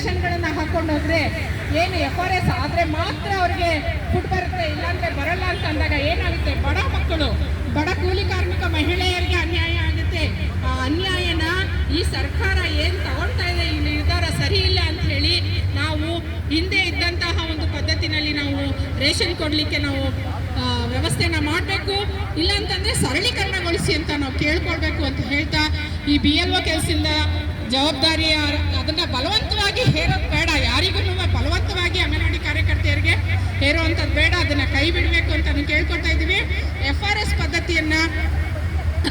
ಕಂಡೀಷನ್ಗಳನ್ನ ಹಾಕೊಂಡು ಹೋದ್ರೆ ಏನು ಎಫ್ ಆರ್ ಎಸ್ ಆದ್ರೆ ಮಾತ್ರ ಅವ್ರಿಗೆ ಫುಡ್ ಬರುತ್ತೆ, ಇಲ್ಲಾಂದ್ರೆ ಬರಲ್ಲ ಅಂತ ಅಂದಾಗ ಏನಾಗುತ್ತೆ? ಬಡ ಮಕ್ಕಳು, ಬಡ ಕೂಲಿ ಕಾರ್ಮಿಕ ಮಹಿಳೆಯರಿಗೆ ಅನ್ಯಾಯ ಆಗುತ್ತೆ. ಆ ಅನ್ಯಾಯನ ಈ ಸರ್ಕಾರ ಏನ್ ತಗೊಳ್ತಾ ಇದೆ, ಈ ನಿರ್ಧಾರ ಸರಿ ಇಲ್ಲ ಅಂತ ಹೇಳಿ ನಾವು ಹಿಂದೆ ಇದ್ದಂತಹ ಒಂದು ಪದ್ಧತಿನಲ್ಲಿ ನಾವು ರೇಷನ್ ಕೊಡ್ಲಿಕ್ಕೆ ನಾವು ವ್ಯವಸ್ಥೆನ ಮಾಡಬೇಕು. ಇಲ್ಲ ಅಂತಂದ್ರೆ ಸರಳೀಕರಣಗೊಳಿಸಿ ಅಂತ ನಾವು ಕೇಳ್ಕೊಳ್ಬೇಕು ಅಂತ ಹೇಳ್ತಾ ಈ ಬಿ ಎಲ್ ಒ ಕೆಲಸದಿಂದ ಜವಾಬ್ದಾರಿಯ ಅದನ್ನ ಬಲವಂತವಾಗಿ ಹೇರೋದು ಬೇಡ. ಯಾರಿಗೂ ಬಲವಂತವಾಗಿ ಅಂಗನವಾಡಿ ಕಾರ್ಯಕರ್ತೆಯರಿಗೆ ಹೇರುವಂಥದ್ದು ಬೇಡ. ಅದನ್ನ ಕೈ ಬಿಡಬೇಕು ಅಂತ ನಾನು ಕೇಳ್ಕೊಳ್ತಾ ಇದ್ದೀವಿ. ಎಫ್ ಆರ್ ಎಸ್ ಪದ್ಧತಿಯನ್ನ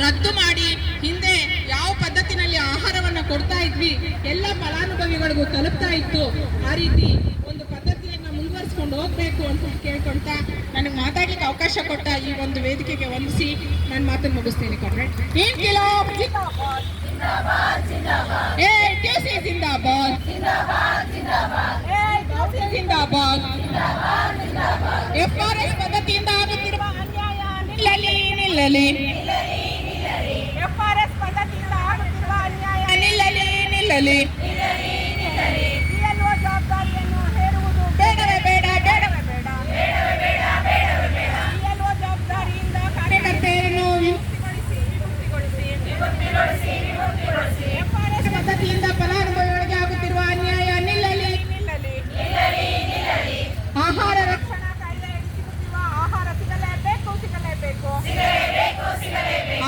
ರದ್ದು ಮಾಡಿ, ಹಿಂದೆ ಯಾವ ಪದ್ಧತಿನಲ್ಲಿ ಆಹಾರವನ್ನು ಕೊಡ್ತಾ ಇದ್ವಿ, ಎಲ್ಲ ಫಲಾನುಭವಿಗಳಿಗೂ ತಲುಪ್ತಾ ಇತ್ತು. ಆ ರೀತಿ ಒಂದು ಪದ್ಧತಿಯನ್ನ ಮುಂದುವರಿಸ್ಕೊಂಡು ಹೋಗ್ಬೇಕು ಅಂತ ಕೇಳ್ಕೊಳ್ತಾ ನನಗೆ ಮಾತಾಡ್ಲಿಕ್ಕೆ ಅವಕಾಶ ಕೊಟ್ಟ ಈ ಒಂದು ವೇದಿಕೆಗೆ ವಂದಿಸಿ ನಾನು ಮಾತನ್ನು ಮುಗಿಸ್ತೀನಿ, ಕಾಮ್ರೇಡ್. ಇನ್ಕಿಲಾಬ್ ಜಿಂದಾಬಾದ್ ಏ ಟಿಸಿ ಜಿಂದಾಬಾದ್ ಏ ಟಿಸಿ ಜಿಂದಾಬಾದ್ ಎಫ್ ಆರ್ ಎಸ್ ಪದ್ಧತಿಯಿಂದ ಆಗುತ್ತಿರುವ ಅನ್ಯಾಯ ನಿಲ್ಲಲಿ ನಿಲ್ಲಲಿ ಎಫ್ ಆರ್ ಎಸ್ ಪದ್ಧತಿಯಿಂದ ಆಗುತ್ತಿರುವ ಅನ್ಯಾಯ ನಿಲ್ಲಲಿ ನಿಲ್ಲಲಿ PLO ಜವಾಬ್ದಾರಿಯನ್ನು ಹೇರುವುದು ಬೇಡವೇ ಬೇಡ ಬೇಡವೇ ಬೇಡ PLO ಜವಾಬ್ದಾರಿಯಿಂದ ಕಾರ್ಯಕರ್ತೆಯರನ್ನು ವಿಮುಕ್ತಿಗೊಳಿಸಿ ವಿಮುಕ್ತಿಗೊಳಿಸಿ FRS ಪದ್ಧತಿಯಿಂದ ಫಲಾನುಭವಿಗಳಿಗೆ ಆಗುತ್ತಿರುವ ಅನ್ಯಾಯ ನಿಲ್ಲಲಿ ನಿಲ್ಲಲಿ ಆಹಾರ ರಕ್ಷಣಾ ಕಾಯ್ದೆಯಡಿ ಸಿಗುತ್ತಿರುವ ಆಹಾರ ಸಿಗಲೇಬೇಕು ಸಿಗಲೇಬೇಕು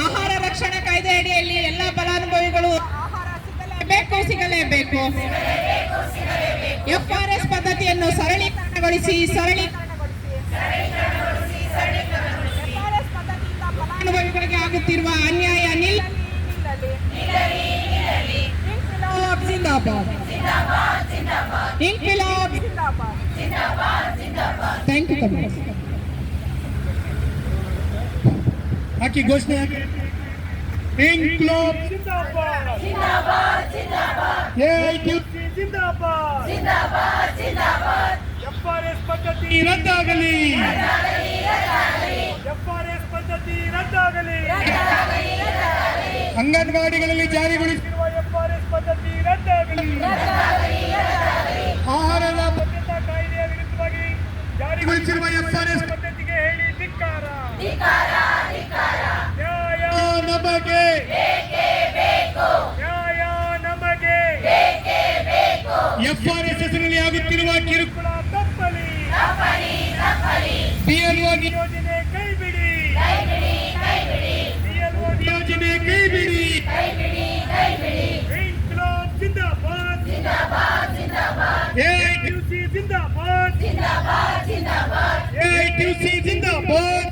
ಆಹಾರ ರಕ್ಷಣಾ ಕಾಯ್ದೆ ಅಡಿಯಲ್ಲಿ ಎಲ್ಲ ಫಲಾನುಭವಿಗಳು ಆಹಾರ ಸಿಗಲೇಬೇಕು ಸಿಗಲೇಬೇಕು ಎಫ್ ಆರ್ ಎಸ್ ಪದ್ಧತಿಯನ್ನು ಸರಳೀಕರಣಗೊಳಿಸಿ ಫಲಾನುಭವಿಗಳಿಗೆ ಆಗುತ್ತಿರುವ ಅನ್ಯಾಯ ಇನ್ಕಿಲಾಬ್ ಥ್ಯಾಂಕ್ ಘೋಷಣೆ ಹಾಕಿ ಪದ್ಧತಿ ರದ್ದಾಗಲಿ. ಎಫ್ಆರ್ಎಸ್ ಪದ್ಧತಿ ರದ್ದಾಗಲಿ. ಅಂಗನವಾಡಿಗಳಲ್ಲಿ ಜಾರಿಗೊಳಿಸಿರುವ ಎಫ್ಆರ್ಎಸ್ ಪದ್ಧತಿ ರದ್ದಾಗಲಿ. ಆಹಾರದ ಭದ್ರತಾ ಕಾಯ್ದೆಯ ವಿರುದ್ಧವಾಗಿ ಜಾರಿಗೊಳಿಸಿರುವ ಎಫ್ಆರ್ಎಸ್ ಪದ್ಧತಿಗೆ ಹೇಳಿ ಧಿಕ್ಕಾರ. ನ್ಯಾಯ ನಮಗೆ. ನ್ಯಾಯ ನಮಗೆ ಎಫ್ಆರ್ಎಸ್ ಹೆಸರಿನಲ್ಲಿ ಆಗುತ್ತಿರುವ ಕಿರುಕುಳ ತಪ್ಪಲಿ ಬಿಎಲ್ಒ ಯೋಜನೆ ಕೈಬಿಡಿ. ಬಿಎಲ್ಒ ಯೋಜನೆ ಕೈಬಿಡಿ ಜಿಂದಾಬಾದ್ ಎಐಟಿಯುಸಿ ಜಿಂದಾಬಾದ್ ಎಐಟಿಯುಸಿ ಜಿಂದಾಬಾದ್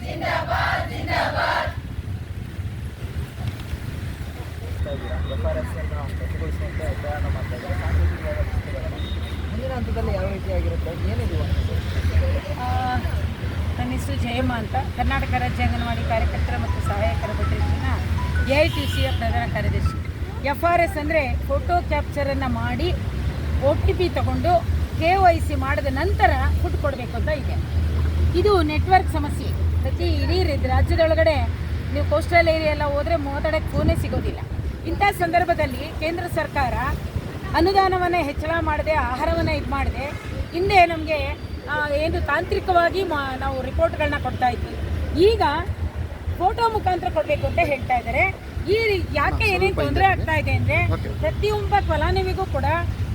ಎಫ್ ಆರ್ ಎಸ್ ಅನ್ನು ರದ್ದುಗೊಳಿಸುವಂತೆ ಪ್ರಯಾಣ ಮಾಡ್ತಾ ಇದ್ದಾರೆ ಮುಂದಿನ ಹಂತದಲ್ಲಿ ಯಾವ ರೀತಿಯಾಗಿರುತ್ತೆ? ಏನಿದು ನನ್ನ ಹೆಸರು ಜಯಮ್ಮ ಅಂತ. ಕರ್ನಾಟಕ ರಾಜ್ಯ ಅಂಗನವಾಡಿ ಕಾರ್ಯಕರ್ತರ ಮತ್ತು ಸಹಾಯಕರ ಫೆಡರೇಷನ್ನ ಎ ಐ ಟಿ ಸಿಯ ಪ್ರಧಾನ ಕಾರ್ಯದರ್ಶಿ. ಎಫ್ ಆರ್ ಎಸ್ ಅಂದರೆ ಫೋಟೋ ಕ್ಯಾಪ್ಚರನ್ನು ಮಾಡಿ ಒ ಟಿ ಪಿ ತಗೊಂಡು ಕೆ ವೈ ಸಿ ಮಾಡಿದ ನಂತರ ಫುಡ್ ಕೊಡಬೇಕು ಅಂತ ಇದೆ. ಇದು ನೆಟ್ವರ್ಕ್ ಸಮಸ್ಯೆ. ಪ್ರತಿ ಇಡೀ ರಾಜ್ಯದೊಳಗಡೆ ನೀವು ಕೋಸ್ಟಲ್ ಏರಿಯಾ ಎಲ್ಲ ಹೋದರೆ ಮಾತಾಡೋಕ್ಕೆ ಫೋನೇ ಸಿಗೋದಿಲ್ಲ. ಇಂಥ ಸಂದರ್ಭದಲ್ಲಿ ಕೇಂದ್ರ ಸರ್ಕಾರ ಅನುದಾನವನ್ನು ಹೆಚ್ಚಳ ಮಾಡದೆ ಆಹಾರವನ್ನು ಇದು ಮಾಡದೆ ಹಿಂದೆ ನಮಗೆ ಏನು ತಾಂತ್ರಿಕವಾಗಿ ಮಾ ನಾವು ರಿಪೋರ್ಟ್ಗಳನ್ನ ಕೊಡ್ತಾ ಇದ್ವಿ. ಈಗ ಫೋಟೋ ಮುಖಾಂತರ ಕೊಡಬೇಕು ಅಂತ ಹೇಳ್ತಾ ಇದ್ದಾರೆ. ಈ ಯಾಕೆ ಏನೇನು ತೊಂದರೆ ಆಗ್ತಾ ಇದೆ ಅಂದರೆ ಪ್ರತಿಯೊಬ್ಬ ಫಲಾನುಭವಿಗೂ ಕೂಡ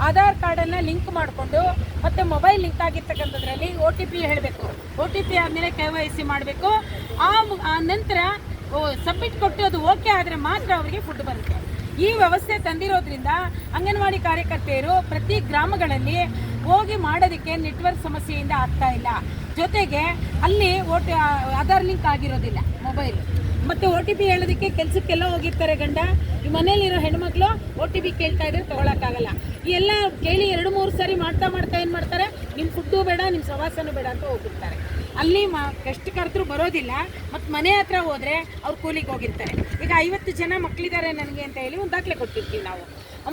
ಆಧಾರ್ ಕಾರ್ಡನ್ನು ಲಿಂಕ್ ಮಾಡಿಕೊಂಡು ಮತ್ತು ಮೊಬೈಲ್ ಲಿಂಕ್ ಆಗಿರ್ತಕ್ಕಂಥದ್ರಲ್ಲಿ ಒ ಟಿ ಪಿ ಹೇಳಬೇಕು. ಒ ಟಿ ಪಿ ಆದಮೇಲೆ ಕೆ ವೈ ಸಿ ಮಾಡಬೇಕು. ಆ ನಂತರ ಸಬ್ಮಿಟ್ ಕೊಟ್ಟು ಅದು ಓಕೆ ಆದರೆ ಮಾತ್ರ ಅವರಿಗೆ ಫುಡ್ ಬರುತ್ತೆ. ಈ ವ್ಯವಸ್ಥೆ ತಂದಿರೋದ್ರಿಂದ ಅಂಗನವಾಡಿ ಕಾರ್ಯಕರ್ತೆಯರು ಪ್ರತಿ ಗ್ರಾಮಗಳಲ್ಲಿ ಹೋಗಿ ಮಾಡೋದಕ್ಕೆ ನೆಟ್ವರ್ಕ್ ಸಮಸ್ಯೆಯಿಂದ ಆಗ್ತಾ ಇಲ್ಲ. ಜೊತೆಗೆ ಅಲ್ಲಿ ಓಟ್ ಆಧಾರ್ ಲಿಂಕ್ ಆಗಿರೋದಿಲ್ಲ ಮೊಬೈಲ್. ಮತ್ತು ಒ ಟಿ ಪಿ ಹೇಳೋದಕ್ಕೆ ಕೆಲಸಕ್ಕೆಲ್ಲ ಹೋಗಿರ್ತಾರೆ ಗಂಡ. ಈ ಮನೇಲಿರೋ ಹೆಣ್ಮಕ್ಳು ಒ ಟಿ ಪಿ ಕೇಳ್ತಾ ಇದ್ರೆ ತೊಗೊಳಕ್ಕಾಗಲ್ಲ. ಎಲ್ಲ ಕೇಳಿ ಎರಡು ಮೂರು ಸಾರಿ ಮಾಡ್ತಾ ಮಾಡ್ತಾ ಏನು ಮಾಡ್ತಾರೆ? ನಿಮ್ಮ ಫುಡ್ಡು ಬೇಡ ನಿಮ್ಮ ಸವಾಸನೂ ಬೇಡ ಅಂತ ಹೋಗ್ಬಿಡ್ತಾರೆ. ಅಲ್ಲಿ ಮ ಕರೆದ್ರೂ ಬರೋದಿಲ್ಲ, ಮತ್ತು ಮನೆ ಹತ್ರ ಹೋದರೆ ಅವ್ರು ಕೂಲಿಗೆ ಹೋಗಿರ್ತಾರೆ. ಈಗ ಐವತ್ತು ಜನ ಮಕ್ಕಳಿದ್ದಾರೆ ನನಗೆ ಅಂತ ಹೇಳಿ ಒಂದು ದಾಖಲೆ ಕೊಟ್ಟಿರ್ತೀವಿ ನಾವು.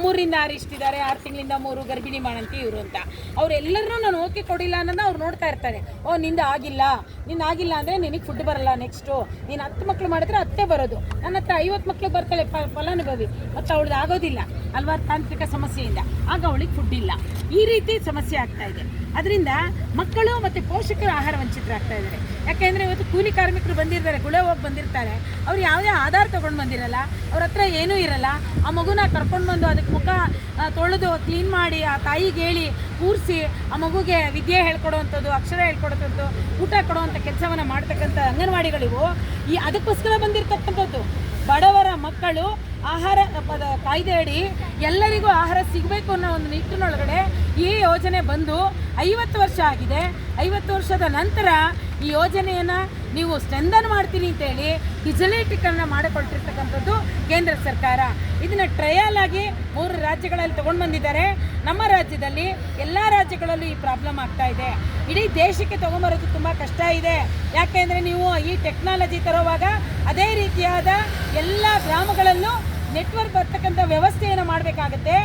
ಮೂರಿಂದ ಆರು ಇಷ್ಟಿದ್ದಾರೆ, ಆರು ತಿಂಗಳಿಂದ ಮೂರು ಗರ್ಭಿಣಿ ಮಾಡಂತಿ ಇವರು ಅಂತ. ಅವರೆಲ್ಲರನ್ನೂ ನಾನು ಓಕೆ ಕೊಡಿಲ್ಲ ಅನ್ನೋದು ಅವ್ರು ನೋಡ್ತಾ ಇರ್ತಾರೆ. ಓ, ನಿಂದ ಆಗಿಲ್ಲ. ನಿನ್ನ ಆಗಿಲ್ಲ ಅಂದರೆ ನಿನಗೆ ಫುಡ್ ಬರಲ್ಲ ನೆಕ್ಸ್ಟು ನೀನು ಹತ್ತು ಮಕ್ಳು ಮಾಡಿದ್ರೆ ಹತ್ತೇ ಬರೋದು. ನನ್ನ ಹತ್ರ ಐವತ್ತು ಮಕ್ಳು ಬರ್ತಾಳೆ ಫಲಾನುಭವಿ. ಮತ್ತು ಅವಳದು ಆಗೋದಿಲ್ಲ. ಹಲ್ವಾರು ತಾಂತ್ರಿಕ ಸಮಸ್ಯೆಯಿಂದ. ಆಗ ಅವಳಿಗೆ ಫುಡ್ ಇಲ್ಲ. ಈ ರೀತಿ ಸಮಸ್ಯೆ ಆಗ್ತಾ ಇದೆ. ಅದರಿಂದ ಮಕ್ಕಳು ಮತ್ತು ಪೋಷಕರು ಆಹಾರ ವಂಚಿತರಾಗ್ತಾ ಇದ್ದಾರೆ. ಯಾಕೆಂದರೆ ಇವತ್ತು ಕೂಲಿ ಕಾರ್ಮಿಕರು ಬಂದಿರ್ತಾರೆ, ಗುಳೆ ಹೋಗಿ ಬಂದಿರ್ತಾರೆ. ಅವ್ರು ಯಾವುದೇ ಆಧಾರ ತೊಗೊಂಡು ಬಂದಿರಲ್ಲ, ಅವ್ರ ಹತ್ರ ಏನೂ ಇರಲ್ಲ. ಆ ಮಗುನ ಕರ್ಕೊಂಡು ಬಂದು ಅದಕ್ಕೆ ಮುಖ ತೊಳೆದು ಕ್ಲೀನ್ ಮಾಡಿ ಆ ತಾಯಿಗೆ ಹೇಳಿ, ಕೂರಿಸಿ, ಆ ಮಗುಗೆ ವಿದ್ಯೆ ಹೇಳ್ಕೊಡುವಂಥದ್ದು, ಅಕ್ಷರ ಹೇಳ್ಕೊಡೋಂಥದ್ದು ಊಟ ಕೊಡುವಂಥ ಕೆಲಸವನ್ನು ಮಾಡ್ತಕ್ಕಂಥ ಅಂಗನವಾಡಿಗಳಿವು. ಈ ಅದಕ್ಕೋಸ್ಕರ ಬಂದಿರತಕ್ಕಂಥದ್ದು. ಬಡವರ ಮಕ್ಕಳು ಆಹಾರ, ಪದ, ಕಾಯ್ದೆ ಅಡಿ ಎಲ್ಲರಿಗೂ ಆಹಾರ ಸಿಗಬೇಕು ಅನ್ನೋ ಒಂದು ನಿಟ್ಟಿನೊಳಗಡೆ ಈ ಯೋಜನೆ ಬಂದು ಐವತ್ತು ವರ್ಷ ಆಗಿದೆ. ಐವತ್ತು ವರ್ಷದ ನಂತರ ಈ ಯೋಜನೆಯನ್ನು ನೀವು ಸ್ಟ್ರೆಂದನ್ ಮಾಡ್ತೀನಿ ಅಂತೇಳಿ ಡಿಜಿಟಲೀಕರಣ ಮಾಡಿಕೊಳ್ತಿರ್ತಕ್ಕಂಥದ್ದು ಕೇಂದ್ರ ಸರ್ಕಾರ. ಇದನ್ನು ಟ್ರಯಲ್ ಆಗಿ ಮೂರು ರಾಜ್ಯಗಳಲ್ಲಿ ತಗೊಂಡು ಬಂದಿದ್ದಾರೆ. ನಮ್ಮ ರಾಜ್ಯದಲ್ಲಿ ಎಲ್ಲ ರಾಜ್ಯಗಳಲ್ಲೂ ಈ ಪ್ರಾಬ್ಲಮ್ ಆಗ್ತಾ ಇದೆ. ಇಡೀ ದೇಶಕ್ಕೆ ತಗೊಂಬರೋದು ತುಂಬ ಕಷ್ಟ ಇದೆ. ಯಾಕೆಂದರೆ ನೀವು ಈ ಟೆಕ್ನಾಲಜಿ ತರುವಾಗ ಅದೇ ರೀತಿಯಾದ ಎಲ್ಲ ಗ್ರಾಮಗಳಲ್ಲೂ ನೆಟ್ವರ್ಕ್ ಬರ್ತಕ್ಕಂಥ ವ್ಯವಸ್ಥೆಯನ್ನು ಮಾಡಬೇಕಾಗತ್ತೆ.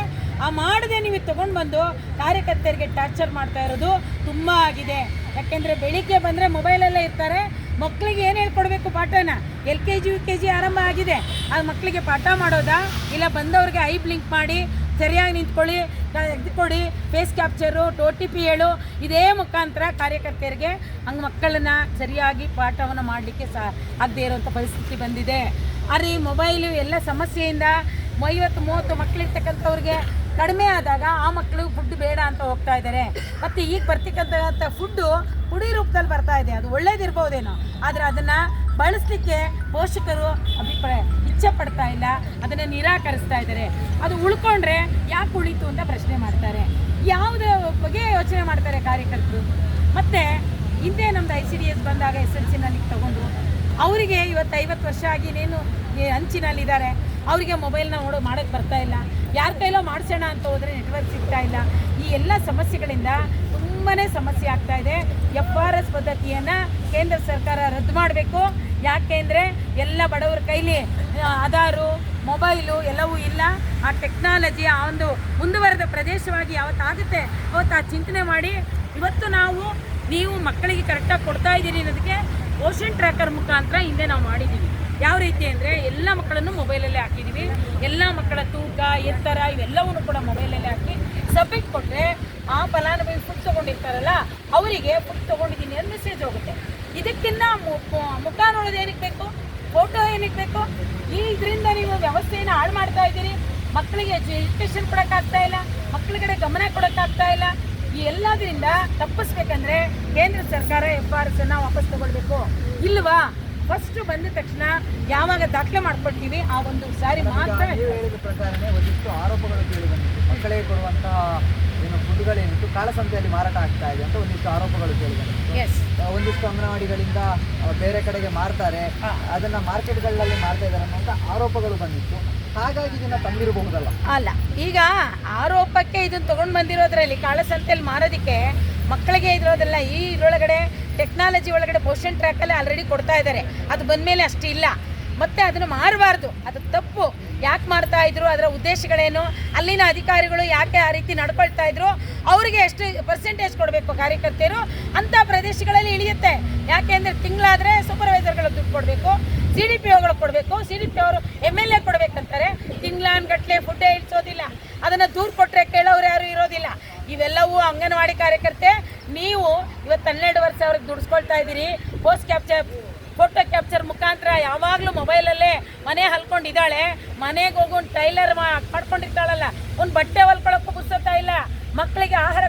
ಆ ಮಾಡದೆ ನೀವು ತೊಗೊಂಡು ಬಂದು ಕಾರ್ಯಕರ್ತರಿಗೆ ಟಾರ್ಚರ್ ಮಾಡ್ತಾ ಇರೋದು ತುಂಬ ಆಗಿದೆ. ಯಾಕೆಂದರೆ ಬೆಳಿಗ್ಗೆ ಬಂದರೆ ಮೊಬೈಲಲ್ಲೇ ಇರ್ತಾರೆ. ಮಕ್ಕಳಿಗೆ ಏನು ಹೇಳ್ಕೊಡ್ಬೇಕು ಪಾಠನ? L K G U K G ಆರಂಭ ಆಗಿದೆ. ಆ ಮಕ್ಕಳಿಗೆ ಪಾಠ ಮಾಡೋದಾ? ಇಲ್ಲ ಬಂದವ್ರಿಗೆ ಐ ಬ್ಲಿಂಕ್ ಮಾಡಿ, ಸರಿಯಾಗಿ ನಿಂತ್ಕೊಳ್ಳಿ ತೆಗೆದುಕೊಡಿ ಫೇಸ್ ಕ್ಯಾಪ್ಚರು ಟೋ ಟಿ ಪಿ ಹೇಳು. ಇದೇ ಮುಖಾಂತರ ಕಾರ್ಯಕರ್ತೆಯರಿಗೆ ಹಂಗೆ ಮಕ್ಕಳನ್ನ ಸರಿಯಾಗಿ ಪಾಠವನ್ನು ಮಾಡಲಿಕ್ಕೆ ಸಹ ಆಗದೇ ಇರುವಂಥ ಪರಿಸ್ಥಿತಿ ಬಂದಿದೆ. ಆದರೆ ಈ ಮೊಬೈಲು ಎಲ್ಲ ಸಮಸ್ಯೆಯಿಂದ ಐವತ್ತು, ಮೂವತ್ತು ಮಕ್ಕಳಿರ್ತಕ್ಕಂಥವ್ರಿಗೆ ಕಡಿಮೆ ಆದಾಗ ಆ ಮಕ್ಕಳು ಫುಡ್ ಬೇಡ ಅಂತ ಹೋಗ್ತಾ ಇದ್ದಾರೆ ಮತ್ತು ಈಗ ಬರ್ತಕ್ಕಂಥ ಫುಡ್ಡು ಪುಡಿ ರೂಪದಲ್ಲಿ ಬರ್ತಾ ಇದೆ. ಅದು ಒಳ್ಳೇದಿರ್ಬೋದೇನೋ ಆದರೆ ಅದನ್ನು ಬಳಸಲಿಕ್ಕೆ ಪೋಷಕರು ಅಭಿಪ್ರಾಯ ಇಚ್ಛೆ ಪಡ್ತಾ ಇಲ್ಲ. ಅದನ್ನು ನಿರಾಕರಿಸ್ತಾ ಇದ್ದಾರೆ ಅದು ಉಳ್ಕೊಂಡ್ರೆ ಯಾಕೆ ಉಳಿತು ಅಂತ ಪ್ರಶ್ನೆ ಮಾಡ್ತಾರೆ. ಯಾವುದೇ ಬಗ್ಗೆ ಯೋಚನೆ ಮಾಡ್ತಾರೆ ಕಾರ್ಯಕರ್ತರು. ಮತ್ತು ಹಿಂದೆ ನಮ್ಮದು ಐ ಸಿ ಡಿ ಎಸ್ ಬಂದಾಗ ಎಸ್ ಎಲ್ ಸಿನಲ್ಲಿ ತಗೊಂಡು, ಅವರಿಗೆ ಇವತ್ತು ಐವತ್ತು ವರ್ಷ ಆಗಿ ಇನ್ನೇನು ಅಂಚಿನಲ್ಲಿದ್ದಾರೆ ಅವರಿಗೆ ಮೊಬೈಲ್ನ ನೋಡೋ ಮಾಡೋಕ್ಕೆ ಬರ್ತಾ ಇಲ್ಲ. ಯಾರ ಕೈಲೋ ಮಾಡಿಸೋಣ ಅಂತ ಹೋದರೆ ನೆಟ್ವರ್ಕ್ ಸಿಗ್ತಾ ಇಲ್ಲ. ಈ ಎಲ್ಲ ಸಮಸ್ಯೆಗಳಿಂದ ತುಂಬಾ ಸಮಸ್ಯೆ ಆಗ್ತಾ ಇದೆ. ಎಫ್ ಆರ್ ಎಸ್ ಪದ್ಧತಿಯನ್ನು ಕೇಂದ್ರ ಸರ್ಕಾರ ರದ್ದು ಮಾಡಬೇಕು. ಯಾಕೆಂದರೆ ಎಲ್ಲ ಬಡವರ ಕೈಲಿ ಆಧಾರು ಮೊಬೈಲು ಎಲ್ಲವೂ ಇಲ್ಲ. ಆ ಟೆಕ್ನಾಲಜಿ ಆ ಒಂದು ಮುಂದುವರೆದ ಪ್ರದೇಶವಾಗಿ ಯಾವತ್ತಾಗುತ್ತೆ ಅವತ್ತು ಆ ಚಿಂತನೆ ಮಾಡಿ ಇವತ್ತು ನಾವು, ನೀವು ಮಕ್ಕಳಿಗೆ ಕರೆಕ್ಟಾಗಿ ಕೊಡ್ತಾ ಇದ್ದೀರಿ ಅನ್ನೋದಕ್ಕೆ ಓಷನ್ ಟ್ರ್ಯಾಕರ್ ಮುಖಾಂತರ ಹಿಂದೆ ನಾವು ಮಾಡಿದ್ದೀವಿ. ಯಾವ ರೀತಿ ಅಂದರೆ ಎಲ್ಲ ಮಕ್ಕಳನ್ನು ಮೊಬೈಲಲ್ಲೇ ಹಾಕಿದ್ದೀವಿ ಎಲ್ಲ ಮಕ್ಕಳ ತೂಕ, ಎತ್ತರ ಇವೆಲ್ಲವನ್ನು ಕೂಡ ಮೊಬೈಲಲ್ಲೇ ಹಾಕಿ ಸಬ್ಮಿಟ್ ಕೊಟ್ಟರೆ ಆ ಫಲಾನುಭವಿ ಫುಡ್ ತೊಗೊಂಡಿರ್ತಾರಲ್ಲ, ಅವರಿಗೆ ಫುಡ್ ತೊಗೊಂಡಿದ್ದೀನಿ ಅಂತ ಮೆಸೇಜ್ ಹೋಗುತ್ತೆ. ಇದಕ್ಕಿಂತ ಮುಖ ನೋಡೋದು ಏನಕ್ಕೆ ಬೇಕು? ಫೋಟೋ ಏನಕ್ಕೆ ಬೇಕು? ಈ ಇದರಿಂದ ನೀವು ವ್ಯವಸ್ಥೆಯನ್ನು ಹಾಳು ಮಾಡ್ತಾ ಇದ್ದೀರಿ. ಮಕ್ಕಳಿಗೆ ಎಜುಕೇಷನ್ ಕೊಡೋಕ್ಕಾಗ್ತಾ ಇಲ್ಲ, ಮಕ್ಕಳ ಕಡೆ ಗಮನ ಕೊಡೋಕ್ಕಾಗ್ತಾ ಇಲ್ಲ. ಈ ಎಲ್ಲದರಿಂದ ತಪ್ಪಿಸ್ಬೇಕಂದ್ರೆ ಕೇಂದ್ರ ಸರ್ಕಾರ ಎಫ್ ಆರ್ ಎಸ್ ಅನ್ನ ವಾಪಸ್ ತಗೊಳ್ಬೇಕು. ಇಲ್ವಾ? ಫಸ್ಟ್ ಬಂದ ತಕ್ಷಣ ಯಾವಾಗ ದಾಖಲೆ ಮಾಡ್ಕೊಳ್ತೀವಿ ಆ ಒಂದು ಸಾರಿ ಮಾತ್ರ ನೀವು ಹೇಳಿದ ಪ್ರಕಾರನೇ ಒಂದಿಷ್ಟು ಆರೋಪಗಳು ಕೇಳಿ ಬಂದಿತ್ತು. ಮಕ್ಕಳಿಗೆ ಕೊಡುವಂತಹ ಏನು ಫುಡ್ಗಳೇನಿತ್ತು ಕಾಳಸಂತೆಯಲ್ಲಿ ಮಾರಾಟ ಆಗ್ತಾ ಇದೆ ಅಂತ ಒಂದಿಷ್ಟು ಆರೋಪಗಳು ಕೇಳಿ ಬಂದಿತ್ತು. ಒಂದಿಷ್ಟು ಅಂಗನವಾಡಿಗಳಿಂದ ಬೇರೆ ಕಡೆಗೆ ಮಾರ್ತಾರೆ. ಅದನ್ನ ಮಾರ್ಕೆಟ್ಗಳಲ್ಲಿ ಮಾರ್ತಾ ಇದ್ದಾರೆ ಅನ್ನುವಂಥ ಆರೋಪಗಳು ಬಂದಿತ್ತು. ಹಾಗಾಗಿ ಇದನ್ನ ತಂದಿರಬಹುದಲ್ಲ? ಅಲ್ಲ ಈಗ ಆರೋಪಕ್ಕೆ ಇದನ್ನ ತಗೊಂಡು ಬಂದಿರೋದ್ರಲ್ಲಿ ಕಾಳಸಂತೆಯಲ್ಲಿ ಮಾರೋದಿಕ್ಕೆ ಮಕ್ಕಳಿಗೆ ಇರೋದಲ್ಲ ಈ ಇದ್ರೊಳಗಡೆ ಟೆಕ್ನಾಲಜಿ ಒಳಗಡೆ ಪೋಷನ್ ಟ್ರ್ಯಾಕಲ್ಲಿ ಆಲ್ರೆಡಿ ಕೊಡ್ತಾ ಇದ್ದಾರೆ. ಅದು ಬಂದಮೇಲೆ ಅಷ್ಟಿಲ್ಲ ಮತ್ತೆ ಅದನ್ನು ಮಾರಬಾರ್ದು. ಅದು ತಪ್ಪು. ಯಾಕೆ ಮಾಡ್ತಾ ಇದ್ರು? ಅದರ ಉದ್ದೇಶಗಳೇನು? ಅಲ್ಲಿನ ಅಧಿಕಾರಿಗಳು ಯಾಕೆ ಆ ರೀತಿ ನಡ್ಕೊಳ್ತಾ ಇದ್ರು? ಅವರಿಗೆ ಎಷ್ಟು ಪರ್ಸೆಂಟೇಜ್ ಕೊಡಬೇಕು ಕಾರ್ಯಕರ್ತೆಯರು? ಅಂಥ ಪ್ರದೇಶಗಳಲ್ಲಿ ಇಳಿಯುತ್ತೆ. ಯಾಕೆ ಅಂದರೆ ತಿಂಗಳಾದರೆ ಸೂಪರ್ವೈಸರ್ಗಳು ದುಡ್ಡು ಕೊಡಬೇಕು ಸಿ ಡಿ ಪಿ ಒಗಳು ಕೊಡಬೇಕು ಸಿ ಡಿ ಪಿ ಅವರು ಎಂ ಎಲ್ ಎ ಕೊಡಬೇಕಂತಾರೆ. ತಿಂಗಳಾನ್ಗಟ್ಲೆ ಫುಡ್ಡೇ ಇಳಿಸೋದಿಲ್ಲ. ಅದನ್ನು ದೂರು ಕೊಟ್ಟರೆ ಕೇಳೋರು ಯಾರು ಇರೋದಿಲ್ಲ. ಇವೆಲ್ಲವೂ ಅಂಗನವಾಡಿ ಕಾರ್ಯಕರ್ತೆ, ನೀವು ಇವತ್ತು ಹನ್ನೆರಡು ವರ್ಷ ಅವ್ರಿಗೆ ದುಡಿಸ್ಕೊಳ್ತಾ ಇದ್ದೀರಿ. ಪೋಸ್ಟ್ ಕ್ಯಾಪ್ಚರ್ ಫೋಟೋ ಕ್ಯಾಪ್ಚರ್ ಮುಖಾಂತರ ಯಾವಾಗಲೂ ಮೊಬೈಲಲ್ಲೇ ಮನೆ ಹಲ್ಕೊಂಡಿದ್ದಾಳೆ. ಮನೆಗೆ ಹೋಗೊಂಡು ಟೈಲರ್ ಮಾಡ್ಕೊಂಡಿರ್ತಾಳಲ್ಲ, ಒಂದು ಬಟ್ಟೆ ಹೊಲ್ಕೊಳಕ್ಕೂ ಪುಸ್ತಕ ಇಲ್ಲ. ಮಕ್ಕಳಿಗೆ ಆಹಾರ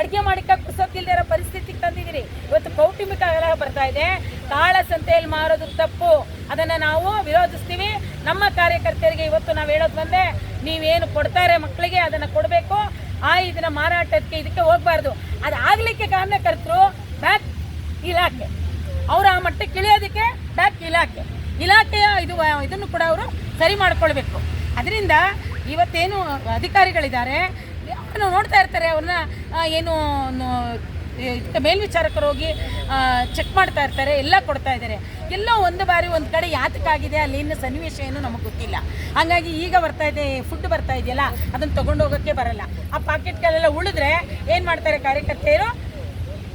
ಅಡುಗೆ ಮಾಡಿಕ ಪುಸ್ತಕ ಇರೋ ಪರಿಸ್ಥಿತಿಗೆ ತಂದಿದ್ದೀರಿ. ಇವತ್ತು ಕೌಟುಂಬಿಕ ಕಲಹ ಬರ್ತಾ ಇದೆ. ಕಾಳ ಸಂತೆಯಲ್ಲಿ ಮಾರೋದು ತಪ್ಪು. ಅದನ್ನು ನಾವು ವಿರೋಧಿಸ್ತೀವಿ. ನಮ್ಮ ಕಾರ್ಯಕರ್ತರಿಗೆ ಇವತ್ತು ನಾವು ಹೇಳೋದು ಬಂದೆ ನೀವೇನು ಕೊಡ್ತಾರೆ ಮಕ್ಕಳಿಗೆ ಅದನ್ನು ಕೊಡಬೇಕು. ಆ ಇದನ್ನ ಮಾರಾಟಕ್ಕೆ ಇದಕ್ಕೆ ಹೋಗಬಾರ್ದು. ಅದು ಆಗ್ಲಿಕ್ಕೆ ಕಾರಣಕರ್ತರು ಬ್ಯಾಕ್ ಇಲಾಖೆ. ಅವರ ಆ ಮಟ್ಟಕ್ಕೆ ಇಳಿಯೋದಕ್ಕೆ ಬ್ಯಾಕ್ ಇಲಾಖೆ. ಇಲಾಖೆಯ ಇದು, ಇದನ್ನು ಕೂಡ ಅವರು ಸರಿ ಮಾಡ್ಕೊಳ್ಬೇಕು. ಅದರಿಂದ ಇವತ್ತೇನು ಅಧಿಕಾರಿಗಳಿದ್ದಾರೆ ನೋಡ್ತಾ ಇರ್ತಾರೆ ಅವ್ರನ್ನ ಏನು ಮೇಲ್ವಿಚಾರಕರು ಹೋಗಿ ಚೆಕ್ ಮಾಡ್ತಾ ಇರ್ತಾರೆ, ಎಲ್ಲ ಕೊಡ್ತಾ ಇದ್ದಾರೆ. ಎಲ್ಲೋ ಒಂದು ಬಾರಿ ಒಂದು ಕಡೆ ಯಾತಕ್ಕಾಗಿದೆ, ಅಲ್ಲಿ ಇನ್ನು ಸನ್ನಿವೇಶ ಏನು ನಮಗೆ ಗೊತ್ತಿಲ್ಲ. ಹಾಗಾಗಿ ಈಗ ಬರ್ತಾ ಇದೆ ಫುಡ್ ಬರ್ತಾ ಇದೆಯಲ್ಲ, ಅದನ್ನು ತೊಗೊಂಡು ಹೋಗೋಕ್ಕೆ ಬರಲ್ಲ. ಆ ಪಾಕೆಟ್ಗಳೆಲ್ಲ ಉಳಿದ್ರೆ ಏನು ಮಾಡ್ತಾರೆ ಕಾರ್ಯಕರ್ತೆಯರು?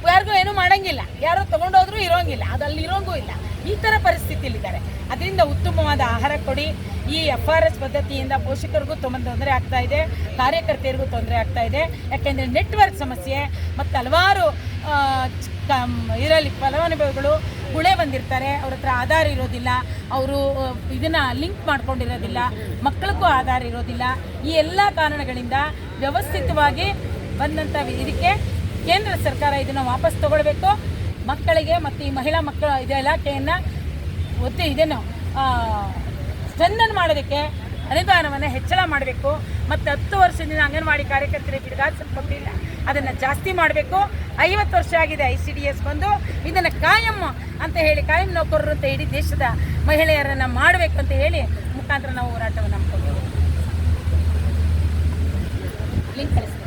ಯಾರಿಗೂ ಏನೂ ಮಾಡಂಗಿಲ್ಲ. ಯಾರು ತಗೊಂಡೋದ್ರೂ ಇರೋಂಗಿಲ್ಲ. ಅದಲ್ಲಿ ಇರೋಂಗೂ ಇಲ್ಲ. ಈ ಥರ ಪರಿಸ್ಥಿತಿಯಲ್ಲಿದ್ದಾರೆ. ಅದರಿಂದ ಉತ್ತಮವಾದ ಆಹಾರ ಕೊಡಿ. ಈ ಎಫ್ ಆರ್ ಎಸ್ ಪದ್ಧತಿಯಿಂದ ಪೋಷಕರಿಗೂ ತುಂಬ ತೊಂದರೆ ಆಗ್ತಾ ಇದೆ. ಕಾರ್ಯಕರ್ತೆಯರಿಗೂ ತೊಂದರೆ ಆಗ್ತಾ ಇದೆ. ಯಾಕೆಂದರೆ ನೆಟ್ವರ್ಕ್ ಸಮಸ್ಯೆ ಮತ್ತು ಹಲವಾರು ಇದರಲ್ಲಿ ಫಲಾನುಭವಿಗಳು ಗುಳೆ ಬಂದಿರ್ತಾರೆ. ಅವ್ರ ಹತ್ರ ಆಧಾರ ಇರೋದಿಲ್ಲ. ಅವರು ಇದನ್ನು ಲಿಂಕ್ ಮಾಡ್ಕೊಂಡಿರೋದಿಲ್ಲ. ಮಕ್ಕಳಿಗೂ ಆಧಾರ ಇರೋದಿಲ್ಲ. ಈ ಎಲ್ಲ ಕಾರಣಗಳಿಂದ ವ್ಯವಸ್ಥಿತವಾಗಿ ಬಂದಂಥ ಇದಕ್ಕೆ ಕೇಂದ್ರ ಸರ್ಕಾರ ಇದನ್ನು ವಾಪಸ್ ತಗೊಳ್ಬೇಕು. ಮಕ್ಕಳಿಗೆ ಮತ್ತು ಈ ಮಹಿಳಾ ಮಕ್ಕಳ ಇದು ಇಲಾಖೆಯನ್ನು ಒತ್ತಿ ಇದನ್ನು ಸ್ಟ್ರೆಂದನ್ ಮಾಡೋದಕ್ಕೆ ಅನುದಾನವನ್ನು ಹೆಚ್ಚಳ ಮಾಡಬೇಕು. ಮತ್ತು ಹತ್ತು ವರ್ಷದಿಂದ ಅಂಗನವಾಡಿ ಕಾರ್ಯಕರ್ತರಿಗೆ ಬಿಡುಗಾಸಿಲ್ಲ ಅದನ್ನು ಜಾಸ್ತಿ ಮಾಡಬೇಕು. ಐವತ್ತು ವರ್ಷ ಆಗಿದೆ ಐ ಸಿ ಡಿ ಎಸ್ ಬಂದು. ಇದನ್ನು ಕಾಯಂ ಅಂತ ಹೇಳಿ, ಕಾಯಂ ನೌಕರರು ಅಂತ ಇಡೀ ದೇಶದ ಮಹಿಳೆಯರನ್ನು ಮಾಡಬೇಕು ಅಂತ ಹೇಳಿ ಮುಖಾಂತರ ನಾವು ಹೋರಾಟವನ್ನು ಹಮ್ಮಿಕೊಂಡಿದ್ದೇವೆ ಲಿಂಕ್ ಕಳಿಸ್ತೀರಾ